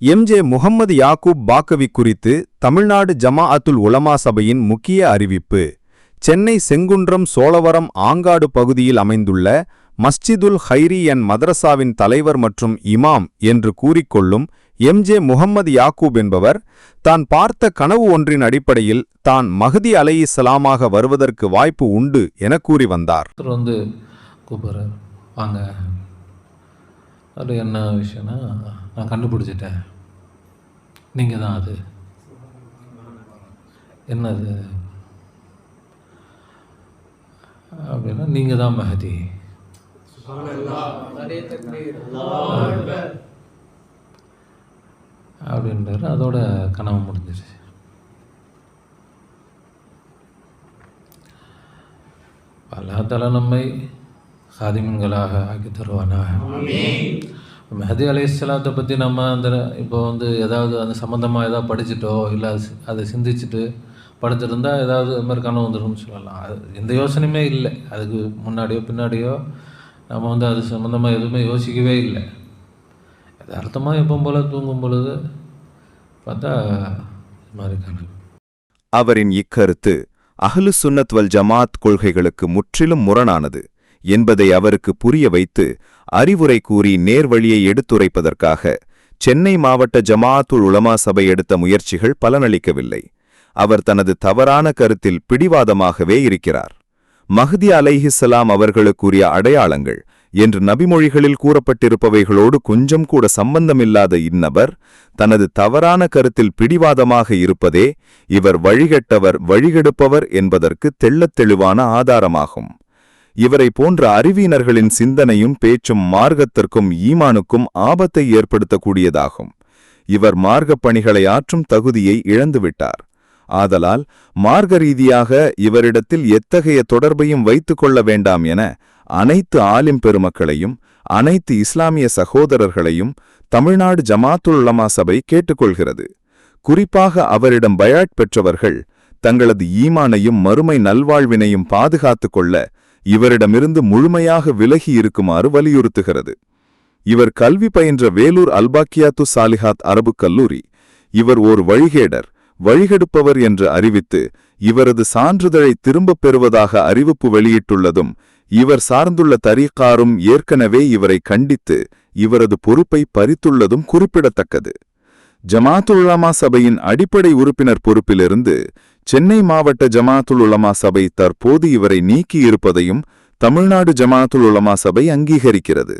MJ Muhammad யாக்கூப் பாக்கவி குறித்து தமிழ்நாடு ஜமாஅத்துல் உலமா சபையின் முக்கிய அறிவிப்பு. சென்னை செங்குன்றம் சோழவரம் ஆங்காடு பகுதியில் அமைந்துள்ள மஸ்ஜிதுல் ஹைரி என் மதரசாவின் தலைவர் மற்றும் இமாம் என்று கூறிக்கொள்ளும் எம்ஜே முகம்மது யாக்கூப் என்பவர் தான் பார்த்த கனவு ஒன்றின் அடிப்படையில் தான் மஹதி இஸ்லாமாக வருவதற்கு வாய்ப்பு உண்டு என கூறி வந்தார். வந்து கூப்பிடுறார். வாங்க. அது என்ன விஷயம்னா நான் கண்டுபிடிச்சிட்டேன். நீங்கள் தான் அது. என்னது? அப்படின்னா நீங்கள் தான் மஹதி அப்படின்றாரு. அதோட கனவு முடிஞ்சிருச்சு. அல்லாஹால நம்மை ஹாதிமன்களாக ஆக்கி தருவானாக. மெஹதி அலைஹிஸ்ஸலாத்தை பற்றி நம்ம அந்த இப்போ வந்து ஏதாவது அந்த சம்மந்தமாக ஏதாவது படிச்சுட்டோ இல்லை அது சி- அதை சிந்திச்சுட்டு படுத்திருந்தா ஏதாவது இது மாதிரி கனவு வந்துடும்னு சொல்லலாம். அது எந்த யோசனையுமே இல்லை. அதுக்கு முன்னாடியோ பின்னாடியோ நம்ம வந்து அது சம்மந்தமாக எதுவுமே யோசிக்கவே இல்லை. யதார்த்தமாக எப்போ போல் தூங்கும் பொழுது பார்த்தா இது மாதிரி கனவு. அவரின் இக்கருத்து அஹ்லு சுன்னத் வல் ஜமாத் கொள்கைகளுக்கு முற்றிலும் முரணானது. என்பதை அவருக்கு புரிய வைத்து அறிவுரை கூறி நேர்வழியை எடுத்துரைப்பதற்காக சென்னை மாவட்ட ஜமாஅத்துல் உலமா சபை எடுத்த முயற்சிகள் பலனளிக்கவில்லை. அவர் தனது தவறான கருத்தில் பிடிவாதமாகவே இருக்கிறார். மஹதி அலைஹிசலாம் அவர்களுக்குரிய அடையாளங்கள் என்று நபிமொழிகளில் கூறப்பட்டிருப்பவைகளோடு கொஞ்சம் கூட சம்பந்தமில்லாத இந்நபர் தனது தவறான கருத்தில் பிடிவாதமாக இருப்பதே இவர் வழிகட்டவர் வழிகெடுப்பவர் என்பதற்கு தெள்ளத் தெளிவான ஆதாரமாகும். இவரை போன்ற அறிவியினர்களின் சிந்தனையும் பேச்சும் மார்க்கத்திற்கும் ஈமானுக்கும் ஆபத்தை ஏற்படுத்தக்கூடியதாகும். இவர் மார்க்கப் பணிகளை ஆற்றும் தகுதியை இழந்துவிட்டார். ஆதலால் மார்க்க ரீதியாக இவரிடத்தில் எத்தகைய தொடர்பையும் வைத்துக் கொள்ள வேண்டாம் என அனைத்து ஆலிம் பெருமக்களையும் அனைத்து இஸ்லாமிய சகோதரர்களையும் தமிழ்நாடு ஜமாத்துல் உலமா சபை கேட்டுக்கொள்கிறது. குறிப்பாக அவரிடம் பயாட் பெற்றவர்கள் தங்களது ஈமானையும் மறுமை நல்வாழ்வினையும் பாதுகாத்துக் கொள்ள இவரிடமிருந்து முழுமையாக விலகி இருக்குமாறு வலியுறுத்துகிறது. இவர் கல்வி பயின்ற வேலூர் அல்பாக்கியாத்து சாலிஹாத் அரபு கல்லூரி. இவர் ஓர் வழிகேடர் வழிகெடுப்பவர் என்று அறிவித்து இவரது சான்றிதழை திரும்பப் பெறுவதாக அறிவிப்பு வெளியிட்டுள்ளதும் இவர் சார்ந்துள்ள தரீக்காரும் ஏற்கனவே இவரை கண்டித்து இவரது பொறுப்பை பறித்துள்ளதும் குறிப்பிடத்தக்கது. ஜமாத்துல்லாமா சபையின் அடிப்படை உறுப்பினர் பொறுப்பிலிருந்து சென்னை மாவட்ட ஜமாத்துல் உலமா சபை தற்போது இவரை நீக்கியிருப்பதையும் தமிழ்நாடு ஜமாத்துல் உலமா சபை அங்கீகரிக்கிறது.